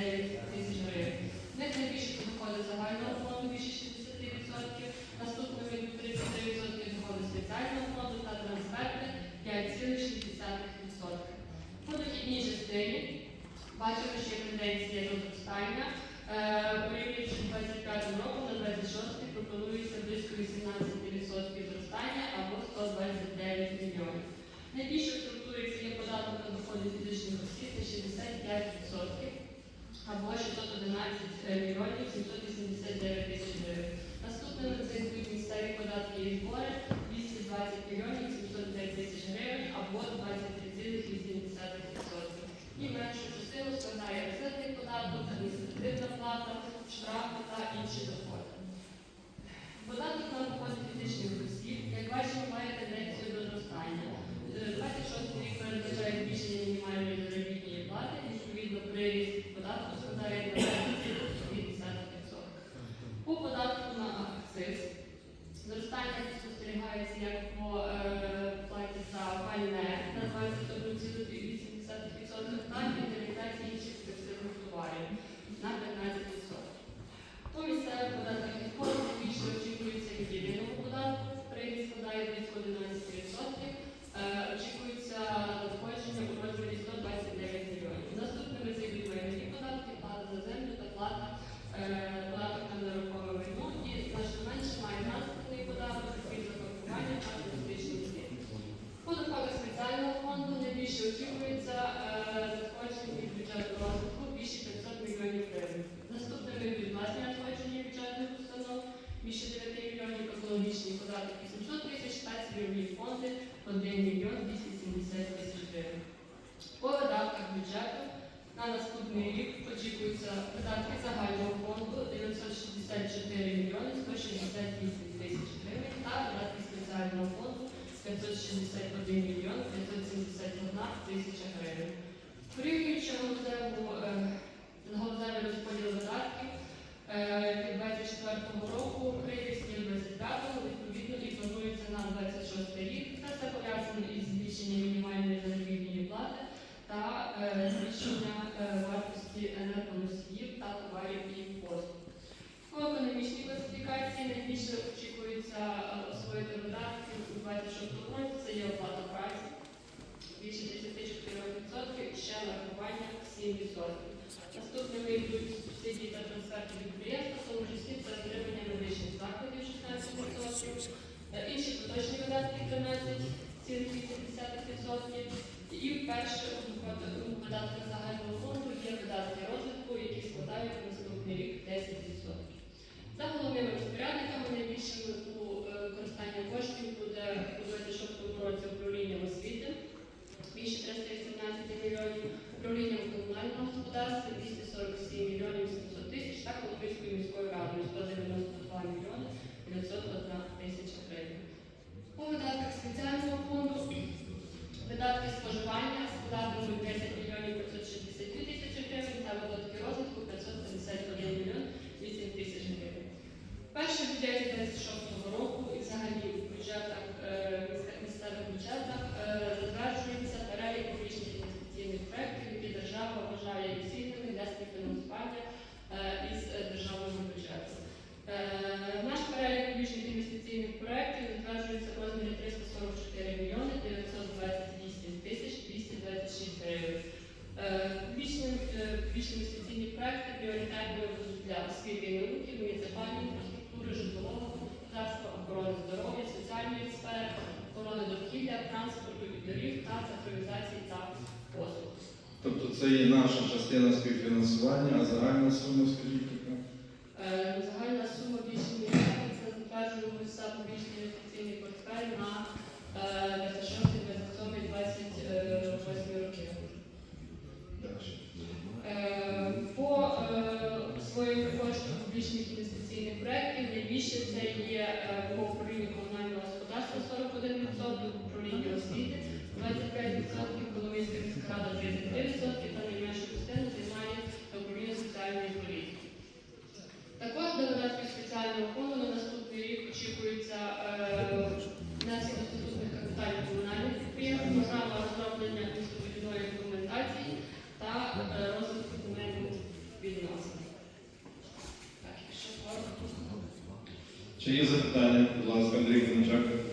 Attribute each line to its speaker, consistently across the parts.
Speaker 1: 9 тисяч гривень. Них найбільше доходи загального фонду більше 60%, наступними йдуть 33% доходи спеціального фонду та трансферти 5,6%. По дохідній частині бачимо, що є тенденція зростання. Е, Порівнюючи з 25 року на 26 пропонується близько 18% зростання або 129 мільйонів. Найбільше в структурі це є податок на доходи фізичних осіб на 65% або 611 мільйонів 789 тисяч гривень. Наступними це йдуть місцеві податки і збори 220 мільйонів 709 тисяч гривень або 23,8%. І меншу частину складає акцизний податок, адміністративна плата, штрафи та інші доходи. Податок на доходи фізичних осіб, як бачимо, має тенденцію до зростання. Е, 26 рік передбачає збільшення мінімальної заробітної плати, відповідно, приріст Очікується надходження у розмірі 129 мільйонів. Наступними це майнові податки, плата за землю та плата е, податок на нерухоме майно і значно менше має транспортний податок, від запаркування та туристичний збір. По доходах спеціального фонду найбільше очікується е, надходження від бюджету розвитку більше 500 мільйонів гривень. Наступними йдуть власні надходження бюджетних установ більше 9 мільйонів, екологічний податок 800 тисяч та цільові фонди 1 мільйон 270 тисяч гривень. По видатках бюджету на наступний рік очікуються видатки загального фонду 964 мільйони 168 тисяч гривень та видатки спеціального фонду 561 мільйон 571 тисяча гривень. Порівнюючи е, галузевий розподіл видатків е, від 24 року, приріст 25-му, відповідно і планується на 26 рік. Це пов'язано із збільшенням мінімальної заробітної плати та е, збільшення е, вартості енергоносіїв та товарів і послуг. По економічній класифікації найбільше очікується е, освоїти видатки у 26 році. Це є оплата праці більше 34% і ще нарахування 7%. Наступними йдуть субсидії та трансферти підприємства, в тому числі це отримання медичних закладів 16%, е, інші поточні видатки 13,7%. І вперше у видатках загального фонду є видатки розвитку, які складають на наступний рік 10%. За головними розпорядниками найбільшими у е, користанні коштів буде у 26 році управління освіти більше 318 мільйонів, управлінням комунального господарства 247 мільйонів 700 тисяч та Коломийською міською радою 192 мільйони 901 тисяча гривень. По видатках спеціального фонду видатки споживання складатимуть 10 мільйонів 562 тисячі гривень та видатки розвитку 551 мільйон 8 тисяч гривень. Перший бюджет 26 року і взагалі в бюджетах е, міська- місцевих бюджетах е, затверджується перелік публічних інвестиційних проєктів, які держава вважає доцільними для співфінансування е, із е, державного бюджету. Е, Наш перелік публічних інвестиційних проєктів затверджується в розмірі 344 мільйони 928 тисяч 226 гривень. Е, Публічні е, публічні інвестиційні проекти пріоритетні будуть для освіти і науки, муніципальної інфраструктури, житлового господарства, охорони здоров'я, соціальної сфери, охорони довкілля, транспорту і доріг та цифровізації та послуг.
Speaker 2: Тобто це є наша частина співфінансування, а загальна сума, скажіть, яка?
Speaker 1: 25% Коломийська міська 33% та найменше частину займає управління соціальної політики. Також делегатського спеціального фонду на наступний рік очікується е, внесення е, статутних капіталів комунальних підприємств, можливо, розроблення містобудівної документації та е, розвитку документів відносин. Так, якщо коротко.
Speaker 2: Чи є запитання, будь ласка, Андрій
Speaker 3: Гончак?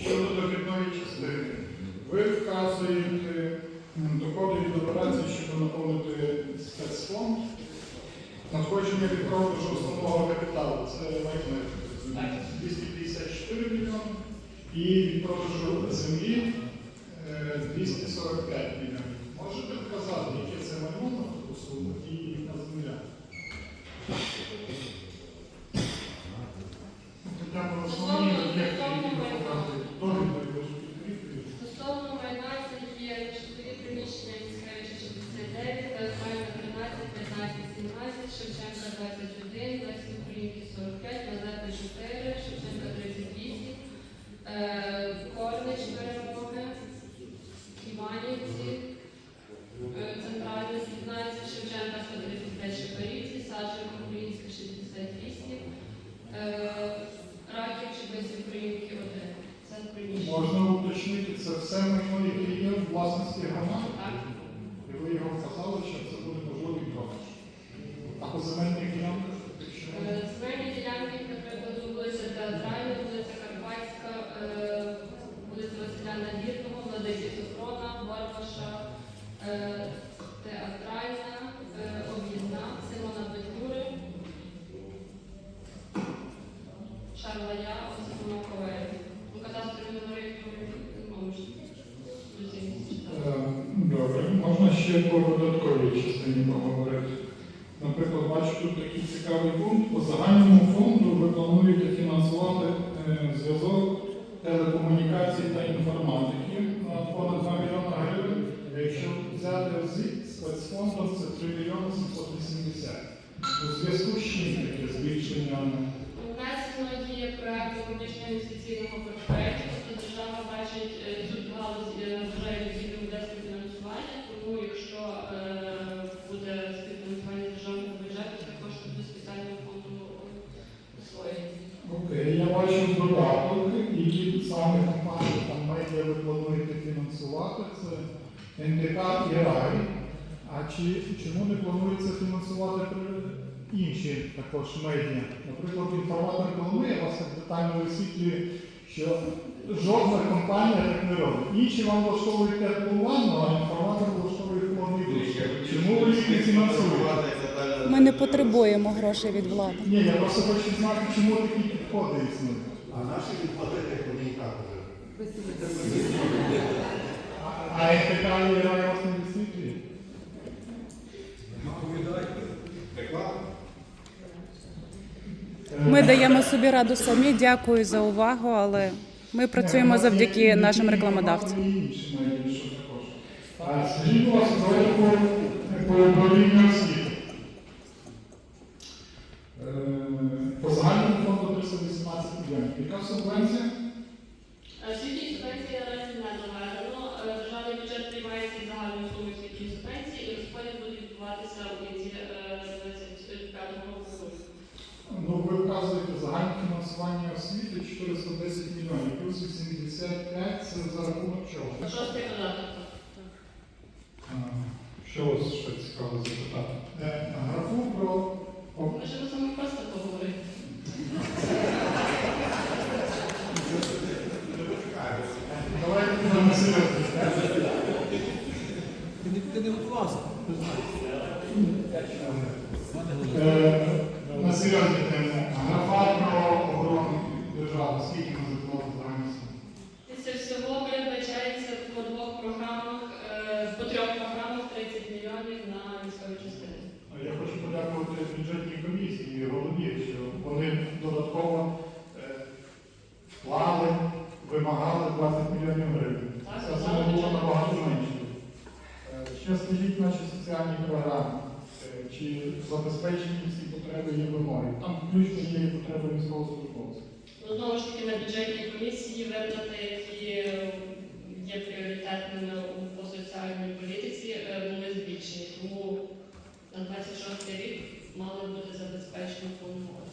Speaker 3: Щодо дохідної частини, ви вказуєте доходи від операції, щоб наповнити спецфонд. Надходження від продажу основного капіталу це майже 254 мільйони. І від продажу землі
Speaker 1: 17, Шевченка 21, Лесі Українки 45, Мазепи 4, Шевченка 38, Корнич
Speaker 3: 14. Ще по додатковій частині поговорити. Наприклад, бачу тут такий цікавий пункт. По загальному фонду ви плануєте фінансувати е, зв'язок телекомунікацій та інформатики на понад 2 мільйони гривень. Якщо взяти з спецфондом, це 3 мільйони 780. У зв'язку з чим таке збільшення?
Speaker 1: Внесено є проект публічного інвестиційного портфелю, тобто держава бачить е, цю галузь е, вважає відділом для співфінансування, тому якщо е, буде співфінансування державного бюджету, також буде спеціального фонду освоєння.
Speaker 3: Окей, я бачу додаток, які саме компанії там медіа ви плануєте Це НТК і РАЙ. А чи чому не планується фінансувати інші також медіа? Наприклад, інформатор Коломия вас так детально висвітлює, що жодна компанія так не робить. Інші вам влаштовують теплованну, а інформатор влаштовує холодний душ. Чому ви їх не фінансуєте?
Speaker 4: Ми не потребуємо грошей від влади.
Speaker 3: Ні, я просто хочу знати, чому такі підходи існують.
Speaker 5: А наші відплатити комунікатори.
Speaker 3: А НТК і РАЙ вас не висвітлює?
Speaker 4: Ми даємо собі раду самі. Дякую за увагу, але ми працюємо завдяки нашим рекламодавцям.
Speaker 3: А Скажіть, будь ласка, давайте по, по управлінню освіти. Е, По загальному фонду 318 мільйонів. Яка субвенція?
Speaker 1: Освітні субвенції наразі не заведено. Е, Державний бюджет приймається із загальною сумою освітньої субвенції і розподіл буде відбуватися у кінці 2025 року.
Speaker 3: Ну, ви вказуєте загальне фінансування освіти 410 мільйонів, плюс 85 це за рахунок чого?
Speaker 1: Шостий додаток.
Speaker 3: Що вас ще цікаво запитати? Е, Графу про о,
Speaker 1: Можемо саме просто поговорити.
Speaker 3: Давайте будемо серйозні.
Speaker 5: Ти не готувався.
Speaker 3: Е, На серйозні теми. Графа про оборону держави. Скільки ми заплатили загальні суми?
Speaker 1: Це всього передбачається по двох програмах, е, по трьох програмах 30 мільйонів на військові частини.
Speaker 3: Я хочу подякувати бюджетній комісії голові, що вони додатково е, вклали, вимагали 20 мільйонів гривень.
Speaker 1: Так,
Speaker 3: Це
Speaker 1: так,
Speaker 3: сума була
Speaker 1: бюджет.
Speaker 3: набагато менше. Е, Ще скажіть наші соціальні програми, Е, чи забезпечені всі потреби є вимоги. Там включно є і потреби військовослужбовців.
Speaker 1: Ну, знову ж таки, на бюджетній комісії виплати, які е, є пріоритетними по соціальній політиці, е, були збільшені. Тому на 26 рік мали бути забезпечені повномовно.